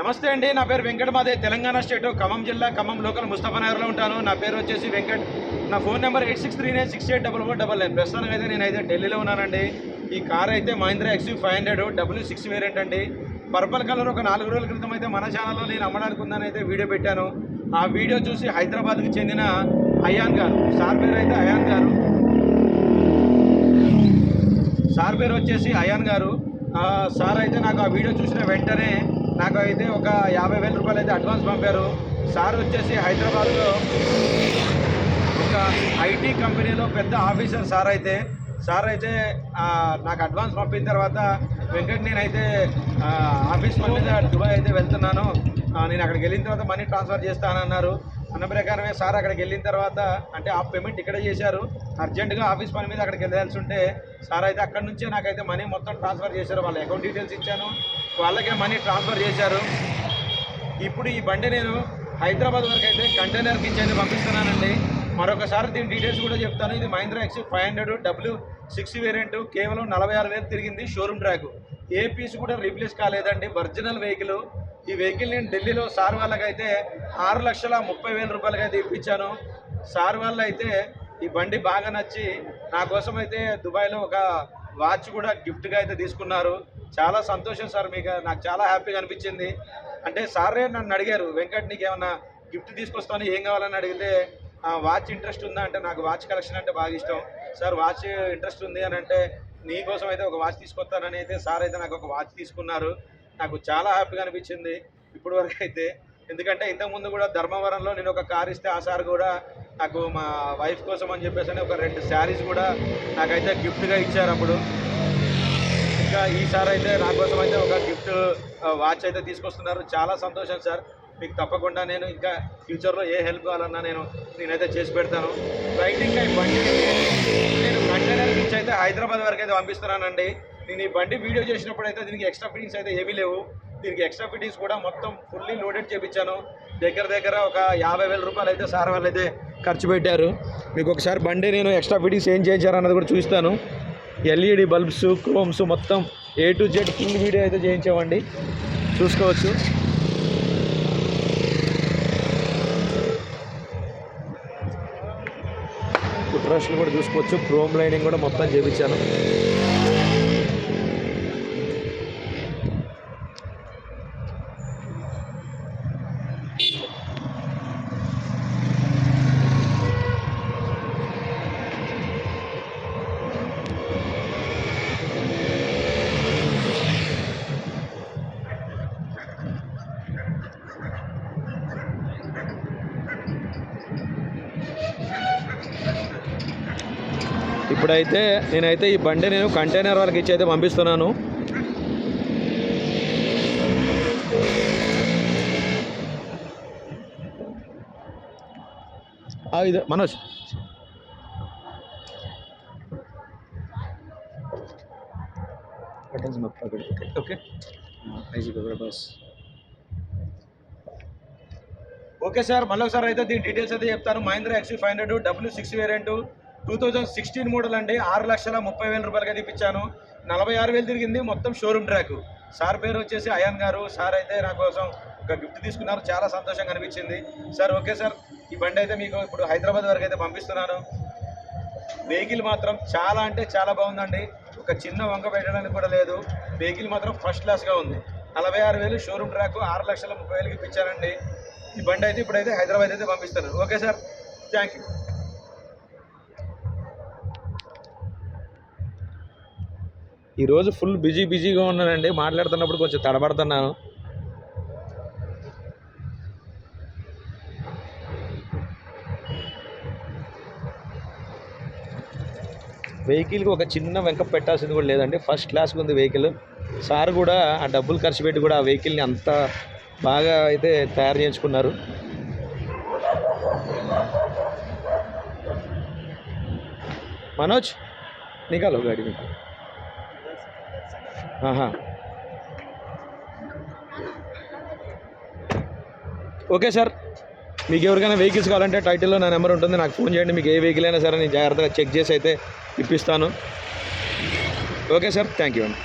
నమస్తే అండి నా పేరు వెంకట మాదే. తెలంగాణ స్టేట్ ఖమ్మం జిల్లా ఖమ్మం లోకల్ ముస్తఫానగర్లో ఉంటాను. నా పేరు వచ్చేసి వెంకట్. నా phone number eight six three nine six eight double four double nine. ప్రస్తుతానికి అయితే నేనైతే ఢిల్లీలో ఉన్నానండి. ఈ కార్ అయితే Mahindra XUV five hundred W six variant అండి. పర్పల్ కలర్ ఒక నాలుగు రోజుల క్రితం అయితే మన ఛానల్లో నేను అమ్మడానికి ఉందని అయితే వీడియో పెట్టాను. ఆ వీడియో చూసి హైదరాబాద్కి చెందిన అయాన్ గారు. సార్ పేరు అయితే అయాన్ గారు. సార్ పేరు వచ్చేసి అయాన్ గారు. సార్ అయితే నాకు ఆ వీడియో చూసిన వెంటనే నాకు అయితే ఒక యాభై వేల రూపాయలు అయితే అడ్వాన్స్ పంపారు. సార్ వచ్చేసి హైదరాబాద్లో ఒక ఐటీ కంపెనీలో పెద్ద ఆఫీసర్ సార్ అయితే. సార్ అయితే నాకు అడ్వాన్స్ పంపిన తర్వాత వెంకట్ నేనైతే ఆఫీస్ పని మీద దుబాయ్ అయితే వెళ్తున్నాను. నేను అక్కడికి వెళ్ళిన తర్వాత మనీ ట్రాన్స్ఫర్ చేస్తానన్నారు. అన్న ప్రకారమే సార్ అక్కడికి వెళ్ళిన తర్వాత అంటే ఆ పేమెంట్ ఇక్కడే చేశారు. అర్జెంటుగా ఆఫీస్ పని మీద అక్కడికి వెళ్ళాల్సి ఉంటే సార్ అయితే అక్కడ నుంచే నాకైతే మనీ మొత్తం ట్రాన్స్ఫర్ చేశారు. వాళ్ళ అకౌంట్ డీటెయిల్స్ ఇచ్చాను. వాళ్ళకే మనీ ట్రాన్స్ఫర్ చేశారు. ఇప్పుడు ఈ బండి నేను హైదరాబాద్ వరకు అయితే కంటైనర్ ఇచ్చేది పంపిస్తున్నానండి. మరొకసారి దీని డీటెయిల్స్ కూడా చెప్తాను. ఇది Mahindra X five hundred W six variant కేవలం నలభై ఆరు వేలు తిరిగింది షోరూమ్ ట్రాక్ ఏ పీస్ కూడా రీప్లేస్ కాలేదండి. ఒరిజినల్ వెహికల్ ఈ వెహికల్ నేను ఢిల్లీలో సార్ వాళ్ళకైతే ఆరు లక్షల ముప్పై వేల రూపాయలకి అయితే ఇప్పించాను. సార్ వాళ్ళు అయితే ఈ బండి బాగా నచ్చి నా కోసం అయితే దుబాయ్లో ఒక వాచ్ కూడా గిఫ్ట్గా అయితే తీసుకున్నారు. చాలా సంతోషం సార్ మీకు నాకు చాలా హ్యాపీగా అనిపించింది. అంటే సారే నన్ను అడిగారు వెంకట్ నీకు ఏమన్నా గిఫ్ట్ తీసుకొస్తాను ఏం కావాలని అడిగితే "ఆ, వాచ్ ఇంట్రెస్ట్ ఉందా? అంటే నాకు వాచ్ కలెక్షన్ అంటే బాగా ఇష్టం. సార్ వాచ్ ఇంట్రెస్ట్ ఉంది అని అంటే నీకోసం అయితే ఒక వాచ్ తీసుకొస్తానని అయితే సార్ అయితే నాకు ఒక వాచ్ తీసుకున్నారు. నాకు చాలా హ్యాపీగా అనిపించింది ఇప్పుడు వరకు అయితే. ఎందుకంటే ఇంతకుముందు కూడా ధర్మవరంలో నేను ఒక కార్ ఇస్తే ఆ సార్ కూడా నాకు మా వైఫ్ కోసం అని చెప్పేసి ఒక రెండు శారీస్ కూడా నాకైతే గిఫ్ట్గా ఇచ్చారు అప్పుడు. ఇంకా ఈసారి అయితే నా కోసం అయితే ఒక గిఫ్ట్ వాచ్ అయితే తీసుకొస్తున్నారు. చాలా సంతోషం సార్. మీకు తప్పకుండా నేను ఇంకా ఫ్యూచర్లో ఏ హెల్ప్ కావాలన్నా నేను నేనైతే చేసి పెడతాను. రైట్ ఇంకా బండి నేను కంటైనర్ నుంచి అయితే హైదరాబాద్ వరకు అయితే పంపిస్తున్నానండి. నేను ఈ బండి వీడియో చేసినప్పుడు అయితే దీనికి ఎక్స్ట్రా ఫిట్టింగ్స్ అయితే ఏమీ లేవు. దీనికి ఎక్స్ట్రా ఫిట్టింగ్స్ కూడా మొత్తం ఫుల్లీ లోడెడ్ చేయించాను దగ్గర దగ్గర ఒక యాభై వేల రూపాయలు అయితే సార్ వాళ్ళు అయితే ఖర్చు పెట్టారు. మీకు ఒకసారి బండి నేను ఎక్స్ట్రా ఫిట్టింగ్స్ ఏం చేయించారు అన్నది కూడా చూస్తాను. ఎల్ఈడి బల్బ్స్ క్రోమ్స్ మొత్తం A to Z full video అయితే చేయించామండి. చూసుకోవచ్చు. ఫుట్రస్ట్లు కూడా చూసుకోవచ్చు. క్రోమ్ లైనింగ్ కూడా మొత్తం చేయించాను ఇప్పుడైతే నేనైతే ఈ బండి నేను కంటైనర్ వాళ్ళకి ఇచ్చి అయితే పంపిస్తున్నాను ఇది మనోజ్. ఓకే. ఓకే సార్ మళ్ళీ ఒకసారి అయితే దీని డీటెయిల్స్ అయితే చెప్తాను. Mahindra X five hundred W six variant two thousand sixteen model అండి. ఆరు లక్షల ముప్పై వేల రూపాయలకి అయితే నలభై ఆరు వేలు తిరిగింది. మొత్తం షోరూమ్ ట్రాక్ సార్ పేరు వచ్చేసి అయాన్ గారు. సార్ అయితే నా కోసం ఒక గిఫ్ట్ తీసుకున్నారు. చాలా సంతోషంగా అనిపించింది. Sir okay sir. ఈ బండి అయితే మీకు ఇప్పుడు హైదరాబాద్ వరకు అయితే పంపిస్తున్నాను. వెహికల్ మాత్రం చాలా అంటే చాలా బాగుందండి. ఒక చిన్న వంక పెట్టడానికి కూడా లేదు. వెహికల్ మాత్రం ఫస్ట్ క్లాస్గా ఉంది. నలభై ఆరు వేలు షోరూమ్ ట్రాక్ ఆరు లక్షల ముప్పై వేలకి ఇప్పించానండి ఈ బండి అయితే ఇప్పుడైతే హైదరాబాద్ అయితే పంపిస్తాను ఓకే సార్. థ్యాంక్ యూ ఈరోజు ఫుల్ బిజీ బిజీగా ఉన్నానండి. మాట్లాడుతున్నప్పుడు కొంచెం తడబడుతున్నాను. వెహికల్కి ఒక చిన్న వెంక పెట్టాల్సింది కూడా లేదండి. ఫస్ట్ క్లాస్కి ఉంది వెహికల్ సార్ కూడా ఆ డబ్బులు ఖర్చు పెట్టి కూడా ఆ వెహికల్ని అంత బాగా అయితే తయారు చేయించుకున్నారు. మనోజ్ నిఘాలో గాడి మీకు. ఓకే సార్ మీకు ఎవరికైనా వెహికల్స్ కావాలంటే టైటిల్లో నా నెంబర్ ఉంటుంది నాకు ఫోన్ చేయండి మీకు ఏ వెహికల్ అయినా సరే నేను జాగ్రత్తగా చెక్ చేసి అయితే ఇప్పిస్తాను. ఓకే సార్ థ్యాంక్ యూ అండి.